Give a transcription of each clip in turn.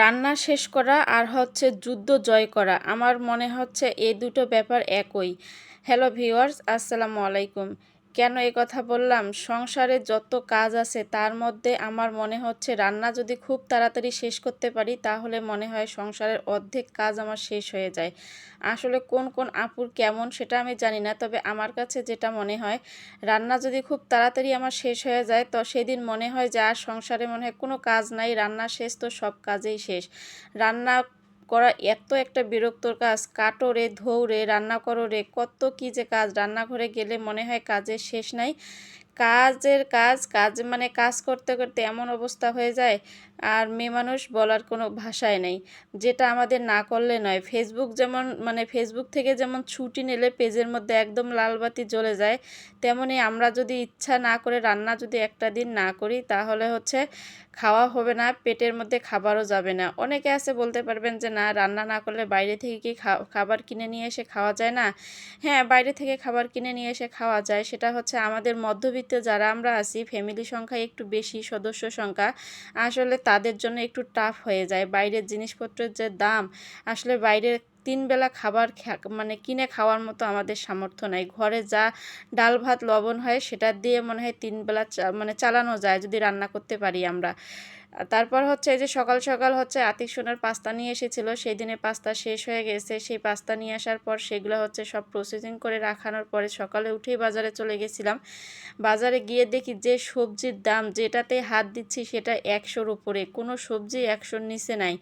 রান্না শেষ করা আর হচ্ছে যুদ্ধ জয় করা। আমার মনে হচ্ছে এই দুটো ব্যাপার একই। হ্যালো ভিওয়ার্স আসসালামু আলাইকুম। কেন এই কথা বললাম? সংসারে যত কাজ আছে, তার মধ্যে আমার মনে হচ্ছে রান্না যদি খুব তাড়াতাড়ি শেষ করতে পারি, তাহলে মনে হয় সংসারের অর্ধেক কাজ আমার শেষ হয়ে যায়। আসলে কোন কোন আপুর কেমন সেটা আমি জানি না, তবে আমার কাছে যেটা মনে হয়, রান্না যদি খুব তাড়াতাড়ি আমার শেষ হয়ে যায়, তো সেদিন মনে হয় যে আর সংসারে মনে হয় কোনো কাজ নাই, রান্না শেষ তো সব কাজেই শেষ। রান্না করা এত একটা বিরক্তর কাজ। কাটো রে ধৌ রে রান্না করো রে, কত কী যে কাজ। রান্নাঘরে গেলে মনে হয় কাজের শেষ নাই। কাজের কাজ কাজ মানে কাজ করতে করতে এমন অবস্থা হয়ে যায় আর মেয়ে মানুষ বলার কোনো ভাষায় নেই। যেটা আমাদের না করলে নয়। ফেসবুক যেমন মানে ফেসবুক থেকে যেমন ছুটি নিলে পেজের মধ্যে একদম লাল বাতি জ্বলে যায়, তেমনি আমরা যদি ইচ্ছা না করে রান্না যদি একটা দিন না করি, তাহলে হচ্ছে খাওয়া হবে না, পেটের মধ্যে খাবারও যাবে না। অনেকে আছে বলতে পারবেন যে, না, রান্না না করলে বাইরে থেকে কি খাবার কিনে নিয়ে এসে খাওয়া যায় না? হ্যাঁ বাইরে থেকে খাবার কিনে নিয়ে এসে খাওয়া যায়। সেটা হচ্ছে আমাদের মধ্যবিত্ত যারা আমরা আছি ফ্যামিলি সংখ্যা একটু বেশি, সদস্য সংখ্যা, আসলে তাদের জন্য একটু টাফ হয়ে যায়। বাইরের জিনিসপত্রের যে দাম, আসলে বাইরের তিন বেলা খাবার মানে কিনে খাওয়ার মতো আমাদের সামর্থ্য নাই। ঘরে যা ডাল ভাত লবণ হয়, সেটা দিয়ে মনে হয় তিন বেলা মানে চালানো যায়, যদি রান্না করতে পারি আমরা। তারপর হচ্ছে এই যে সকাল সকাল হচ্ছে আতিক সোনার পাস্তা নিয়ে এসেছিল সেই দিনে পাস্তা শেষ হয়ে গেছে। সেই পাস্তা নিয়ে আসার পর সেগুলো হচ্ছে সব প্রসেসিং করে রাখানোর পরে সকালে উঠেই বাজারে চলে গেছিলাম। বাজারে গিয়ে দেখি যে সবজির দাম যেটাতে হাত দিচ্ছি সেটা একশোর উপরে। কোনো সবজি একশোর নিচে নাই।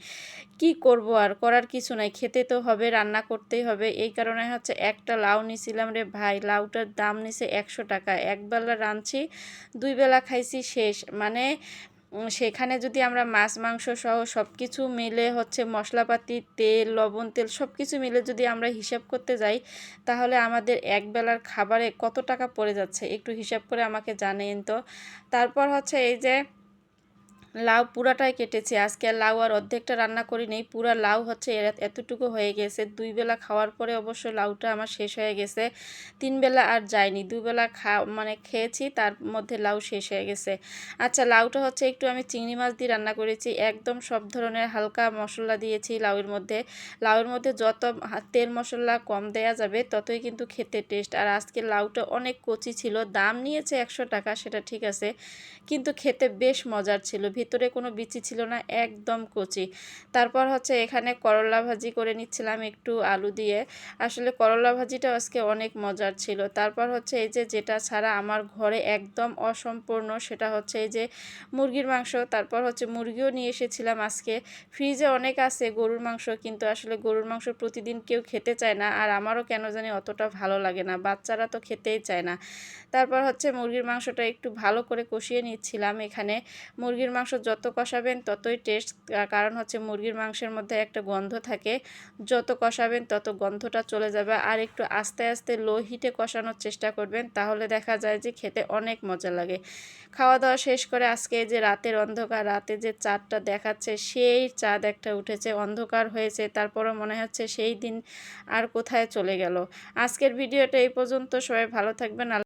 কি করব আর? করার কিছু নাই। খেতে তো হবে, রান্না করতেই হবে। এই কারণে হচ্ছে একটা লাউ নিছিলাম রে ভাই। লাউটার দাম নিছে একশো টাকা। একবেলা রাঁধছি দুই বেলা খাইছি শেষ। মানে সেখানে যদি আমরা মাছ, মাংস সহ সব কিছু মিলে হচ্ছে মশলাপাতি, তেল, লবণ, তেল সব কিছু মিলে যদি আমরা হিসাব করতে যাই, তাহলে আমাদের এক বেলার খাবারে কত টাকা পড়ে যাচ্ছে? একটু হিসাব করে আমাকে জানেন তো। তারপর হচ্ছে এই যে লাউ পুরাটাই কেটেছি। আজকে আর লাউ আর অর্ধেকটা রান্না করি নেই পুরা লাউ হচ্ছে এতটুকু হয়ে গেছে। দুই বেলা খাওয়ার পরে অবশ্য লাউটা আমার শেষ হয়ে গেছে। তিন বেলা আর যায়নি দুবেলা খা মানে খেয়েছি, তার মধ্যে লাউ শেষ হয়ে গেছে। আচ্ছা লাউটা হচ্ছে একটু আমি চিংড়ি মাছ দিয়ে রান্না করেছি। একদম সব ধরনের হালকা মশলা দিয়েছি লাউয়ের মধ্যে। লাউয়ের মধ্যে যত তেল মশলা কম দেয়া যাবে, ততই কিন্তু খেতে টেস্ট আর আজকে লাউটা অনেক কচি ছিল, দাম নিয়েছে একশো টাকা, সেটা ঠিক আছে। কিন্তু খেতে বেশ মজার ছিল। ভিতরে কোনো বিচি ছিল না, একদম কচি। তারপর হচ্ছে এখানে করলা ভাজি করে নিচ্ছিলাম একটু আলু দিয়ে। আসলে করলা ভাজিটা আজকে অনেক মজার ছিল। তারপর হচ্ছে এই যে যেটা ছাড়া আমার ঘরে একদম অসম্পূর্ণ সেটা হচ্ছে এই যে মুরগির মাংস। তারপর হচ্ছে মুরগিও নিয়ে এসেছিলাম আজকে। ফ্রিজে অনেক আছে গরুর মাংস, কিন্তু আসলে গরুর মাংস প্রতিদিন কেউ খেতে চায় না, আর আমারও কেন জানি অতটা ভালো লাগে না, বাচ্চারা তো খেতেই চায় না। তারপর হচ্ছে মুরগির মাংসটা একটু ভালো করে কষিয়ে নিচ্ছিলাম এখানে। মুরগির মাংস যত কষাবেন ততই টেস্ট কারণ হচ্ছে মুরগির মাংসের মধ্যে একটা গন্ধ থাকে। যত কষাবেন তত গন্ধটা চলে যাবে। আর একটু আস্তে আস্তে লো হিটে কষানোর চেষ্টা করবেন, তাহলে দেখা যায় যে খেতে অনেক মজা লাগে। খাওয়া দাওয়া শেষ করে আজকে যে রাতের অন্ধকার, রাতে যে চাঁদটা দেখাচ্ছে, সেই চাঁদ একটা উঠেছে, অন্ধকার হয়েছে, তারপরও মনে হচ্ছে সেই দিন আর কোথায় চলে গেল। আজকের ভিডিওটা এই পর্যন্ত। সবাই ভালো থাকবেন।